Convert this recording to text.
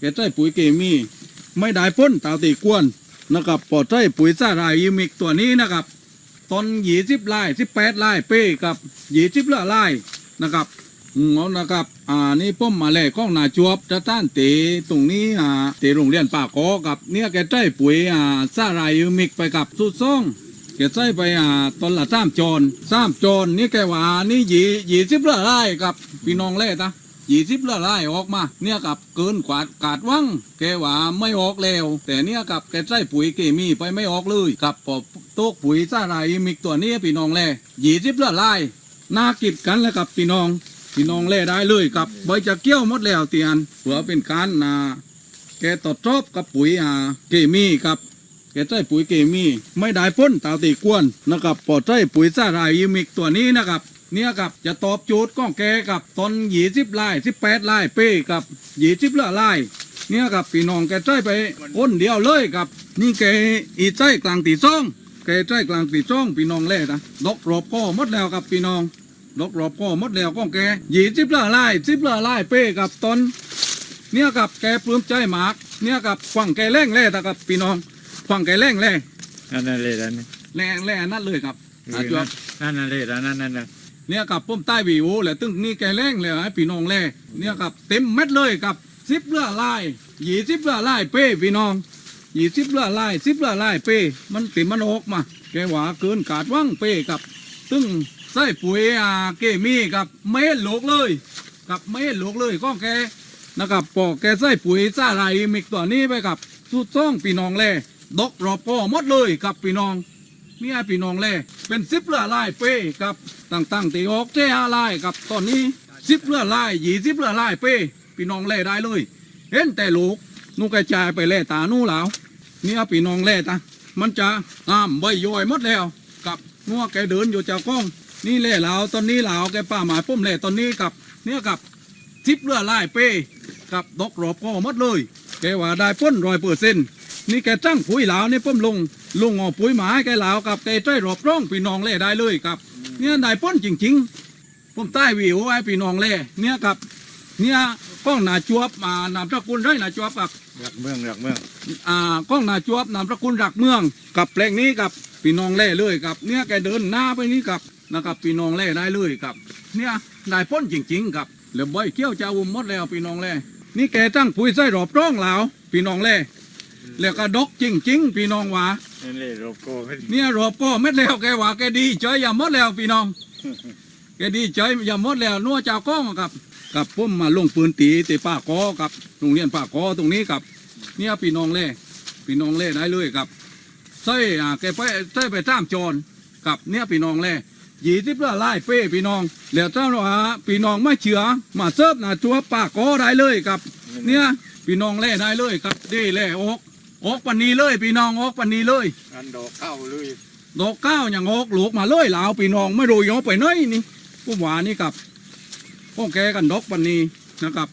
แกใช้ปุ๋ยเคมีไม่ได้พ่นตาตีกวนนะครับปอดใช้ปุ๋ยสาหร่ายยูมิกตัวนี้นะครับตอนหยีสิบไร่สิบแปดไร่เป้กับหยีสิบละไร่นะครับอืมเอานะครับอ่านี่ป้อมมาแลกข้องนาจวบจะต้านเตตรงนี้อ่าเตโรงเรียนป่าคอกับเนี่ยแกใช้ปุ๋ยอ่าสาหร่ายยูมิกไปกับสุดซ่องแกใส่ไปอ่าตอนละสามจอนสามจอนนี่แกว่านี่หยี่ยี่สิบละไร่กับพี่น้องเล่ตะ ยี่สิบละไร่ออกมา เนี่ยกับเกินกว่ากาดวังแกว่าไม่ออกแล้ว แต่เนี่ยกับแกใส่ปุ๋ยเคมีไปไม่ออกเลยกับพอบโต๊ะปุ๋ยสาหร่ายมิกตัวนี้พี่น้องเล่ยี่สิบละไร่น่ากิดกันแล้วกับพี่น้องพี่น้องเล่ได้เลยกับใบจะเกี้ยวหมดแล้วเตียนเพื่อเป็นการนาแกตอดชอบกับปุ๋ยอ่าเคมีกับแกใช้ปุ๋ยเคมี ไม่ได้พ่นตาวตีกวนนะครับพอใช้ปุ๋ยสาหร่ายมิกตัวนี้นะครับ เนี่ยครับจะตอบโจทย์ก้องแกกับตอนยี่สิบไร่สิบแปดไร่เป้กับยี่สิบละไร่เนี่ยครับพี่น้องแกใช้ไปอ้นเดียวเลยครับ นี่แกอีใช้กลางตีซ่องแกใช้กลางตีซ่องพี่น้องเล่นะดอกรอบก็หมดแล้วครับพี่น้องดอกรอบก็หมดแล้วก้องแกยี่สิบละไร่สิบละไร่เป้กับตอนเนี่ยกับแกปลื้มใจหมากเนี่ยกับฟังแกแรงแล่ตะกับพี่น้องฟังแกแรงแล่นั่นนั่นเลยนั่นแรงแล่นั่นเลยครับอาจวบนั่นนั่นเลยนั่นนั่นนั่น เนี่ยกับป้มใต้วิวแหละตึ้งนี่แกแรงเลยให้พี่น้องแล่เนี่ยกับเต็มเม็ดเลยกับสิบเลือลายยี่สิบเลือลายเป้พี่น้องยี่สิบเลือลายสิบเลือลายเป้ มันติมันออกมาแกหวาเกินกาดว่างเป้กับ ตึ้งใส่ปุ๋ยอาเกมีกับไม่เห็นโลกเลยกับไม่เห็นโลกเลยก็แกนะครับปอกแกใส่ปุ๋ยสาไรมิกตัวนี้ไปกับสุดซ่องพี่น้องแล่ดอกรอบก็หมดเลยกับพี่น้อง เนี่ยพี่น้องแล่เป็นสิบเรือลายเป้กับต่างๆตีออกเจ้าลายกับตอนนี้สิบเรือลายยี่สิบเรือลายเป้พี่น้องแล่ได้เลย เห็นแต่ลูกนูกระจายไปแล่ตานู่แล้วเนี่ยพี่น้องแล่ตามันจะงามใบย่อยหมดแล้ว กับนัวแกเดินอยู่เจ้ากล้อง นี่แล่เหลาตอนนี้เหลาแกป้าหมายปุ้มแล่ตอนนี้กับ เนี่ยกับสิบเรือลายเป้กับดอกรอบก็หมดเลยแกว่าได้พ้นร้อยเปอร์เซ็นต์ นี่แกจ้างปุ๋ยเหลานี่เพิ่มลงลงเอาปุ๋ยหมาให้แกเหลากับแกใช้รอบร่องพี่น้องเล่ได้เลยครับ เนี่ยได้ป้นจริงๆผมใต้วิวไอ้พี่น้องเล่เนี่ยครับ เนี่ยก้องหนาจวบมานามสกุลได้หนาจวบกับหลักเมืองหลักเมืองอ่าก้องหนาจวบนามสกุลรักเมือง กับแปลงนี้กับพี่น้องเล่เลยครับ เนี่ยแกเดินหน้าไปนี้กับนะครับพี่น้องเล่ได้เลยครับ เนี่ยได้ป้นจริงๆครับเหลือใบเกี้ยวจะอุ่มหมดแล้วพี่น้องเล่นี่แกจ้างปุ๋ยใส่รอบร่องเหลาพี่น้องเล่ แล้วก็ดกจริง ๆ พี่น้องว่านั่นเลยโลโก้ไม่เนี่ยรอบก็เม็ดแล้วแกว่าแกดีใจอย่าหมดแล้วพี่น้อง แกดีใจอย่าหมดแล้วนัวเจ้าก้องครับกับผมมาลงปืนตีตีป้ากอกับโรงเรียนป้ากอตรงนี้กับ เนี่ยพี่น้องเล่พี่น้องเล่ได้เลยครับใส่อ่าแกไปใส่ไปตามโจรกับเนี่ยพี่น้องเล่ยี่สิบละลายเป้พี่น้องแล้วเจ้าว่าพี่น้องไม่เชื่อมาเสิร์ฟหน้าตัวป้ากอได้เลยครับ เนี่ยพี่น้องเล่ได้เลยครับดีเล่ออก ออกปันนี้เลยพี่น้องออกปันนี้เลยอันดอกเข้าเลยดอกก้าวอย่างออกหลวกมาเลยลาวพี่น้องไม่รู้ยอไปไหนนี่ผู้หวานี่กับพ่อแกกันดอกปันนี้นะครับ